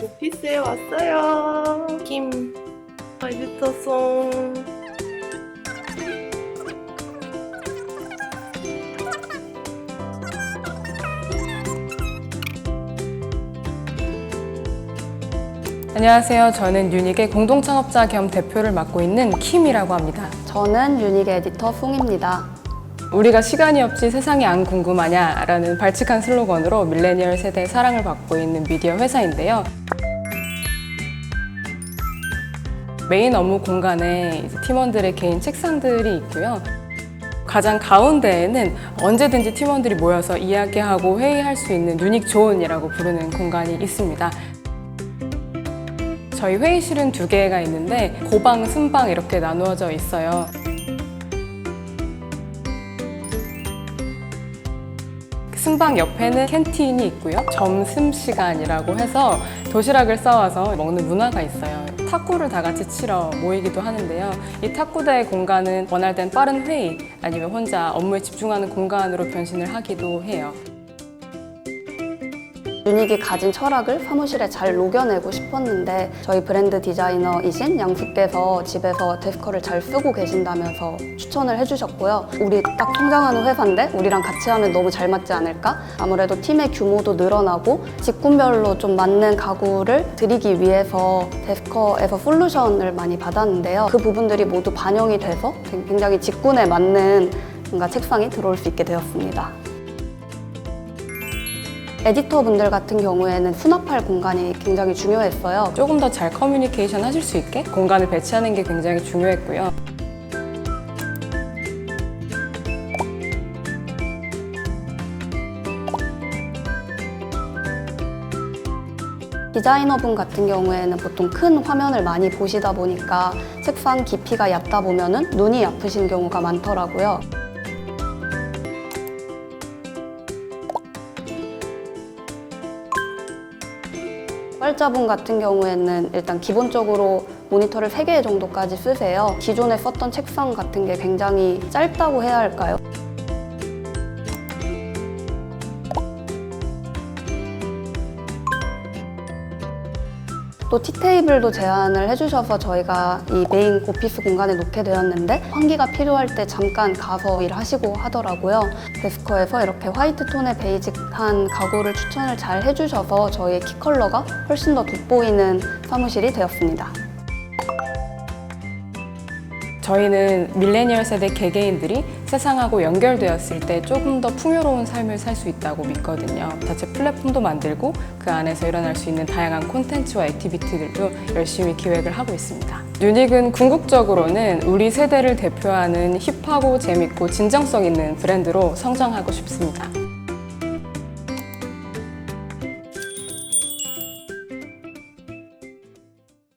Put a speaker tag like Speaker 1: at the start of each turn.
Speaker 1: 오피스에 왔어요. 김 에디터송.
Speaker 2: 안녕하세요. 저는 유닉의 공동창업자 겸 대표를 맡고 있는 킴이라고 합니다.
Speaker 3: 저는 유닉 에디터 풍입니다.
Speaker 2: 우리가 시간이 없지 세상이 안 궁금하냐 라는 발칙한 슬로건으로 밀레니얼 세대의 사랑을 받고 있는 미디어 회사인데요. 메인 업무 공간에 팀원들의 개인 책상들이 있고요. 가장 가운데에는 언제든지 팀원들이 모여서 이야기하고 회의할 수 있는 유닉 존이라고 부르는 공간이 있습니다. 저희 회의실은 두 개가 있는데 고방, 순방 이렇게 나누어져 있어요. 순방 옆에는 캔틴이 있고요. 점심 시간이라고 해서 도시락을 싸와서 먹는 문화가 있어요. 탁구를 다 같이 치러 모이기도 하는데요. 이 탁구대의 공간은 땐 빠른 회의 아니면 혼자 업무에 집중하는 공간으로 변신을 하기도 해요.
Speaker 3: 유닉이 가진 철학을 사무실에 잘 녹여내고 싶었는데 저희 브랜드 디자이너이신 양수께서 집에서 데스커를 잘 쓰고 계신다면서 추천을 해주셨고요. 우리 딱 성장하는 회사인데 우리랑 같이 하면 너무 잘 맞지 않을까? 아무래도 팀의 규모도 늘어나고 직군별로 좀 맞는 가구를 드리기 위해서 데스커에서 솔루션을 많이 받았는데요. 그 부분들이 모두 반영이 돼서 굉장히 직군에 맞는 뭔가 책상이 들어올 수 있게 되었습니다. 에디터 분들 같은 경우에는 수납할 공간이 굉장히 중요했어요.
Speaker 2: 조금 더 잘 커뮤니케이션 하실 수 있게 공간을 배치하는 게 굉장히 중요했고요.
Speaker 3: 디자이너분 같은 경우에는 보통 큰 화면을 많이 보시다 보니까 책상 깊이가 얕다 보면은 눈이 아프신 경우가 많더라고요. 활자분 같은 경우에는 일단 기본적으로 모니터를 3개 정도까지 쓰세요. 기존에 썼던 책상 같은 게 굉장히 짧다고 해야 할까요? 또 티테이블도 제안을 해주셔서 저희가 이 메인 오피스 공간에 놓게 되었는데 환기가 필요할 때 잠깐 가서 일하시고 하더라고요. 데스커에서 이렇게 화이트 톤의 베이직한 가구를 추천을 잘 해주셔서 저희의 키 컬러가 훨씬 더 돋보이는 사무실이 되었습니다.
Speaker 2: 저희는 밀레니얼 세대 개개인들이 세상하고 연결되었을 때 조금 더 풍요로운 삶을 살 수 있다고 믿거든요. 자체 플랫폼도 만들고 그 안에서 일어날 수 있는 다양한 콘텐츠와 액티비티들도 열심히 기획을 하고 있습니다. 유닉은 궁극적으로는 우리 세대를 대표하는 힙하고 재밌고 진정성 있는 브랜드로 성장하고 싶습니다.